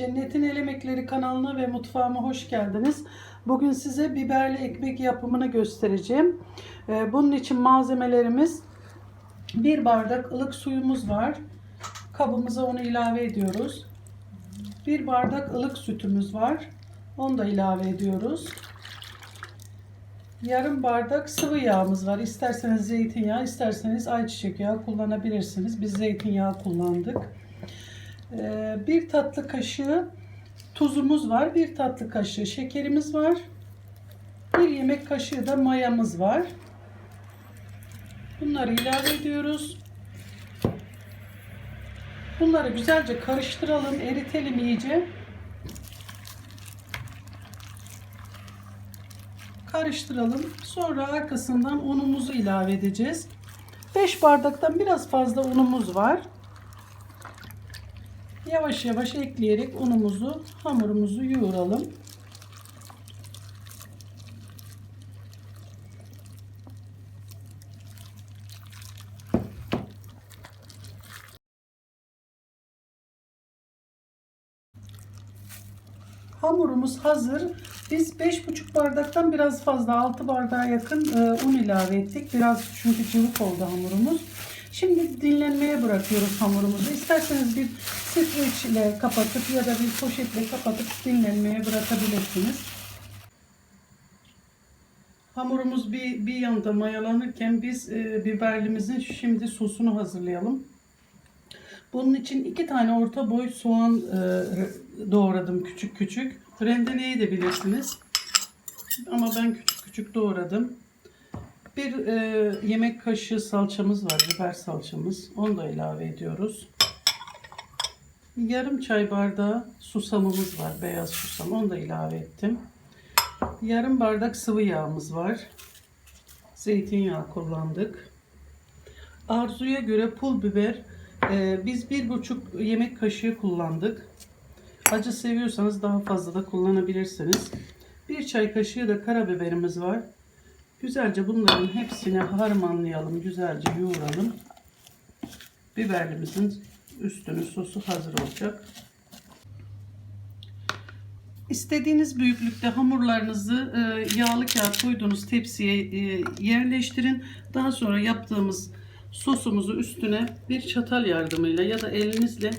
Cennetin El Emekleri kanalına ve mutfağıma hoş geldiniz. Bugün size biberli ekmek yapımını göstereceğim. Ee, Bunun için malzemelerimiz bir bardak ılık suyumuz var. Kabımıza onu ilave ediyoruz. Bir bardak ılık sütümüz var. Onu da ilave ediyoruz. Yarım bardak sıvı yağımız var. İsterseniz zeytinyağı, isterseniz ayçiçek yağı kullanabilirsiniz. Biz zeytinyağı kullandık. Ee, bir tatlı kaşığı tuzumuz var. Bir tatlı kaşığı şekerimiz var. Bir yemek kaşığı da mayamız var. Bunları ilave ediyoruz. Bunları güzelce karıştıralım, eritelim iyice. Karıştıralım. Sonra arkasından unumuzu ilave edeceğiz. 5 bardaktan biraz fazla unumuz var. Yavaş yavaş ekleyerek unumuzu, hamurumuzu yoğuralım. Hamurumuz hazır. Biz 5,5 bardaktan biraz fazla 6 bardağa yakın e, un ilave ettik. Biraz çünkü cıvık oldu hamurumuz. Şimdi dinlenmeye bırakıyoruz hamurumuzu. İsterseniz bir streç ile kapatıp ya da bir poşetle kapatıp dinlenmeye bırakabilirsiniz. Hamurumuz bir, bir yanda mayalanırken biz e, biberlimizin şimdi sosunu hazırlayalım. Bunun için iki tane orta boy soğan e, doğradım küçük küçük. Rendeleyebilirsiniz. Ama ben küçük küçük doğradım. Bir e, yemek kaşığı salçamız var, biber salçamız. Onu da ilave ediyoruz. Yarım çay bardağı susamımız var, beyaz susam. Onu da ilave ettim. Yarım bardak sıvı yağımız var. Zeytinyağı kullandık. Arzuya göre pul biber e, biz bir buçuk yemek kaşığı kullandık. Acı seviyorsanız daha fazla da kullanabilirsiniz. Bir çay kaşığı da karabiberimiz var. Güzelce bunların hepsini harmanlayalım. Güzelce yoğuralım. Biberlimizin üstünü sosu hazır olacak. İstediğiniz büyüklükte hamurlarınızı e, yağlı kağıt koyduğunuz tepsiye e, yerleştirin. Daha sonra yaptığımız sosumuzu üstüne bir çatal yardımıyla ya da elinizle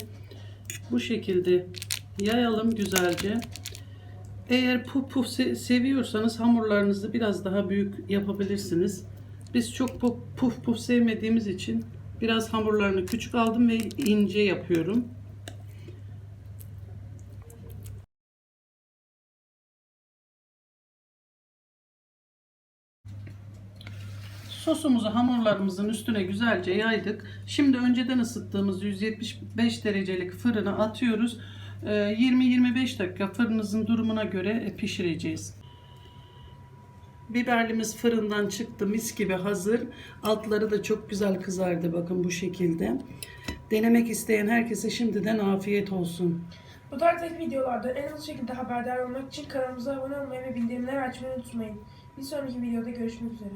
bu şekilde yayalım güzelce. Eğer puf puf se- seviyorsanız hamurlarınızı biraz daha büyük yapabilirsiniz. Biz çok puf puf, puf sevmediğimiz için biraz hamurlarını küçük aldım ve ince yapıyorum. Sosumuzu hamurlarımızın üstüne güzelce yaydık. Şimdi önceden ısıttığımız 175 derecelik fırına atıyoruz. Ee, 20-25 dakika fırınızın durumuna göre pişireceğiz. Biberlimiz fırından çıktı mis gibi hazır. Altları da çok güzel kızardı bakın bu şekilde. Denemek isteyen herkese şimdiden afiyet olsun. Bu tarzdaki videolarda en hızlı şekilde haberdar olmak için kanalımıza abone olmayı ve bildirimleri açmayı unutmayın. Bir sonraki videoda görüşmek üzere.